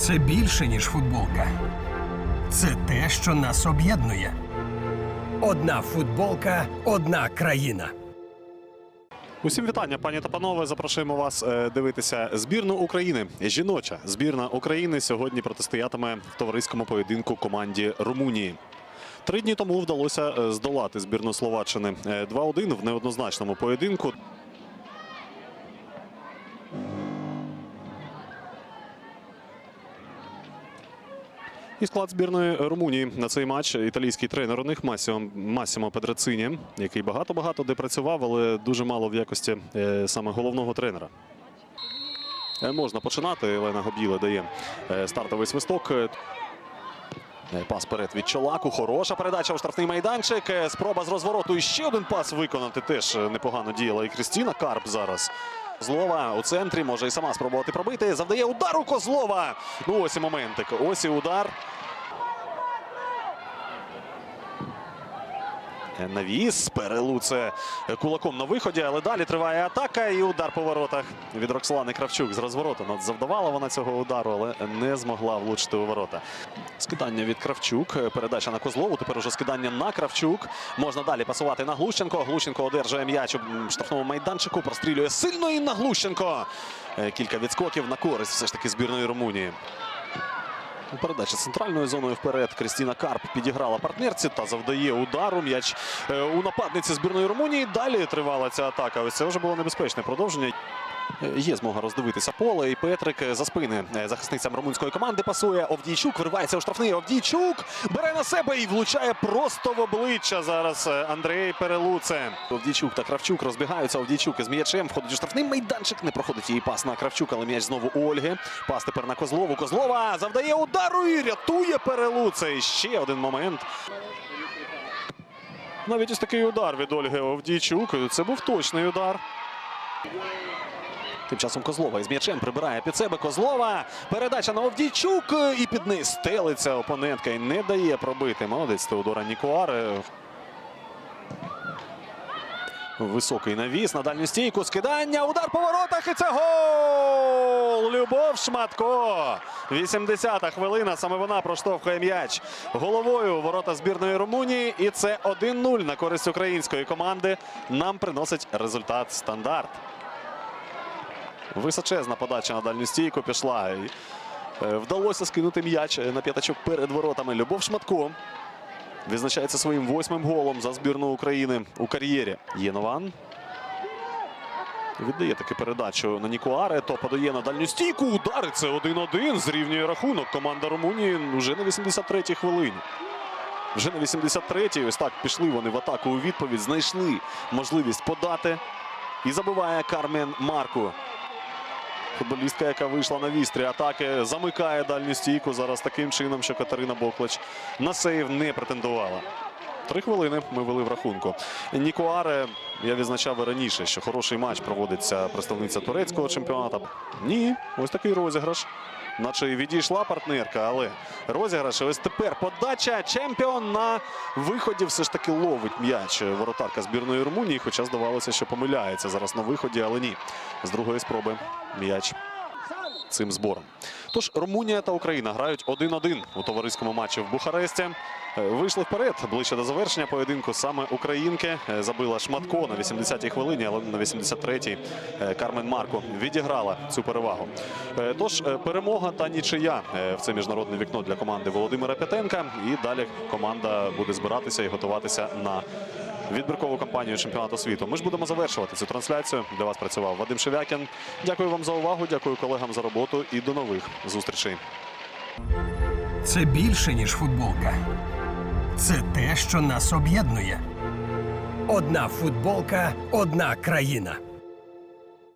Це більше, ніж футболка. Це те, що нас об'єднує. Одна футболка, одна країна. Усім вітання, пані та панове. Запрошуємо вас е, дивитися збірну України. Жіноча збірна України сьогодні протистоятиме в товариському поєдинку команді Румунії. Три дні тому вдалося е, здолати збірну Словаччини е, 2-1 в неоднозначному поєдинку. І склад збірної Румунії на цей матч італійський тренер у них Масіо, Масімо Педрацині, який багато-багато де працював, але дуже мало в якості е, саме головного тренера. Е, Можна починати. Олена Гоб'їла дає е, стартовий свисток. Пас перед від Чолаку. Хороша передача у штрафний майданчик. Спроба з розвороту. І ще один пас виконати. Теж непогано діяла і Крістіна Карп зараз. Козлова у центрі може і сама спробувати пробити. Завдає удару Козлова. Ну ось і моментик. Ось і удар. Навіс перелуце кулаком на виході, але далі триває атака і удар по воротах від Роксолани Кравчук з розвороту. Ну, Завдавала вона цього удару, але не змогла влучити у ворота. Скидання від Кравчук. Передача на Козлову. Тепер уже скидання на Кравчук. Можна далі пасувати на Глущенко. Глущенко одержує м'яч у штрафному майданчику. Прострілює сильно і на Глущенко. Е, Кілька відскоків на користь все ж таки збірної Румунії. Передача центральною зоною вперед. Крістіна Карп підіграла партнерці та завдає удару. М'яч е, у нападниці збірної Румунії. Далі тривала ця атака. Ось це вже було небезпечне продовження. Е, Є змога роздивитися поле. І Петрик е, за спини е, захисницям румунської команди пасує. Овдійчук виривається у штрафний. Овдійчук бере на себе і влучає просто в обличчя зараз Андрей Перелуце. Овдійчук та Кравчук розбігаються. Овдійчук із м'ячем входить у штрафний майданчик. Не проходить її пас на Кравчук, але м'яч знову у Ольги. Пас тепер на Козлову. Козлова завдає удару і рятує Перелуце. Ще один момент. Навіть ось такий удар від Ольги Овдійчук. Це був точний удар. Тим часом Козлова із м'ячем прибирає під себе Козлова. Передача на Овдійчук. І під неї стелиться опонентка і не дає пробити. Молодець Теодора Нікуар. Високий навіс на дальню стійку. Скидання. Удар по воротах. І це гол! Любов Шматко. 80-та хвилина. Саме вона проштовхує м'яч головою ворота збірної Румунії. І це 1-0 на користь української команди. Нам приносить результат стандарт. Височезна подача на дальню стійку пішла. Е, Вдалося скинути м'яч на п'ятачок перед воротами. Любов Шматко відзначається своїм восьмим голом за збірну України у кар'єрі. Єнован. Віддає таки передачу на Нікуаре. То подає на дальню стійку. Удари це 1-1. Зрівнює рахунок. Команда Румунії вже на 83-й хвилині. Вже на 83-й. Ось так пішли вони в атаку у відповідь. Знайшли можливість подати. І забиває Кармен Марку. Футболістка, яка вийшла на вістрі атаки, замикає дальню стійку зараз таким чином, що Катерина Боклач на сейв не претендувала. Три хвилини ми вели в рахунку. Нікуаре, я відзначав раніше, що хороший матч проводиться представниця турецького чемпіонату. Ні, ось такий розіграш. Наче і відійшла партнерка, але розіграш. Ось тепер подача. Чемпіон на виході все ж таки ловить м'яч воротарка збірної Румунії. Хоча здавалося, що помиляється зараз на виході, але ні. З другої спроби м'яч цим збором. Тож Румунія та Україна грають 1-1 у товариському матчі в Бухаресті. Е, Вийшли вперед ближче до завершення поєдинку. Саме українки е, забила Шматко на 80-й хвилині, але на 83-й е, Кармен Марко відіграла цю перевагу. Тож перемога та нічия в це міжнародне вікно для команди Володимира П'ятенка. І далі команда буде збиратися і готуватися на відбіркову кампанію чемпіонату світу. Ми ж будемо завершувати цю трансляцію. Для вас працював Вадим Шевякін. Дякую вам за увагу. Дякую колегам за роботу і до нових зустрічей. Це більше, ніж футболка. Це те, що нас об'єднує. Одна футболка, одна країна.